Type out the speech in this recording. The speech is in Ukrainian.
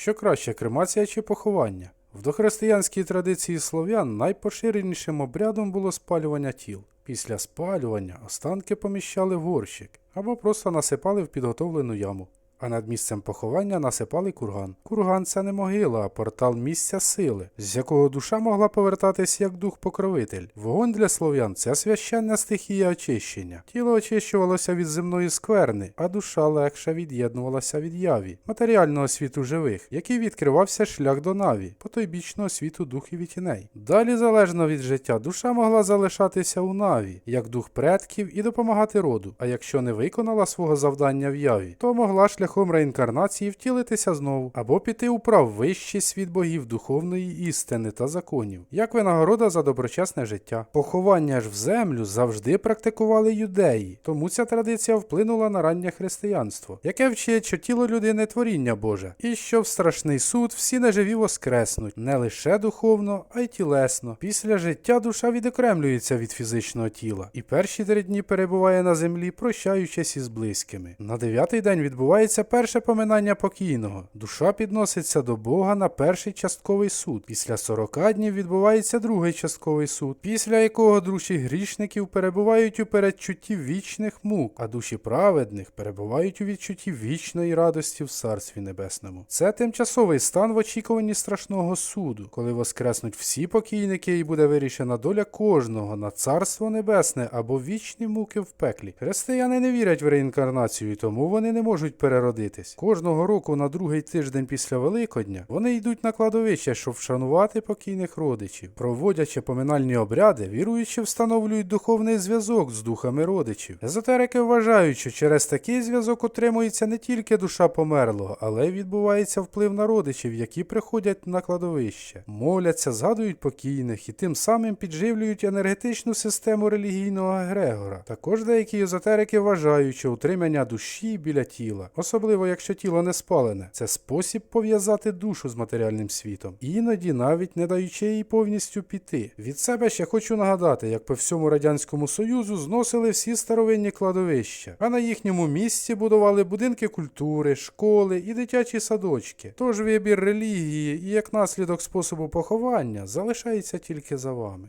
Що краще, кремація чи поховання? В дохристиянській традиції слов'ян найпоширенішим обрядом було спалювання тіл. Після спалювання останки поміщали в горщик або просто насипали в підготовлену яму. А над місцем поховання насипали курган. Курган це не могила, а портал місця сили, з якого душа могла повертатись як дух-покровитель. Вогонь для слов'ян це священна стихія очищення. Тіло очищувалося від земної скверни, а душа легше від'єднувалася від яві, матеріального світу живих, який відкривався шлях до наві, потойбічного світу духів і тіней. Далі, залежно від життя, душа могла залишатися у наві, як дух предків, і допомагати роду. А якщо не виконала свого завдання в яві, то могла шляхом реінкарнації втілитися знову або піти у прав вищий світ богів духовної істини та законів, як винагорода за доброчесне життя. Поховання ж в землю завжди практикували юдеї, тому ця традиція вплинула на раннє християнство, яке вчить, що тіло людини творіння Боже, і що в страшний суд всі неживі воскреснуть не лише духовно, а й тілесно. Після життя душа відокремлюється від фізичного тіла, і перші три дні перебуває на землі, прощаючись із близькими. На дев'ятий день відбувається перше поминання покійного. Душа підноситься до Бога на перший частковий суд. Після 40 днів відбувається другий частковий суд, після якого душі грішників перебувають у передчутті вічних мук, а душі праведних перебувають у відчутті вічної радості в Царстві Небесному. Це тимчасовий стан в очікуванні страшного суду, коли воскреснуть всі покійники і буде вирішена доля кожного на царство небесне або вічні муки в пеклі. Християни не вірять в реінкарнацію, тому вони не можуть переродитись. Кожного року на другий тиждень після Великодня вони йдуть на кладовище, щоб вшанувати покійних родичів. Проводячи поминальні обряди, віруючі встановлюють духовний зв'язок з духами родичів. Езотерики вважають, що через такий зв'язок отримується не тільки душа померлого, але й відбувається вплив на родичів, які приходять на кладовище, моляться, згадують покійних і тим самим підживлюють енергетичну систему релігійного егрегора. Також деякі езотерики вважають, що утримання душі біля тіла, особливо якщо тіло не спалене, це спосіб пов'язати душу з матеріальним світом, іноді навіть не даючи їй повністю піти. Від себе ще хочу нагадати, як по всьому радянському союзу зносили всі старовинні кладовища, а на їхньому місці будували будинки культури, школи і дитячі садочки. Тож вибір релігії і як наслідок способу поховання залишається тільки за вами.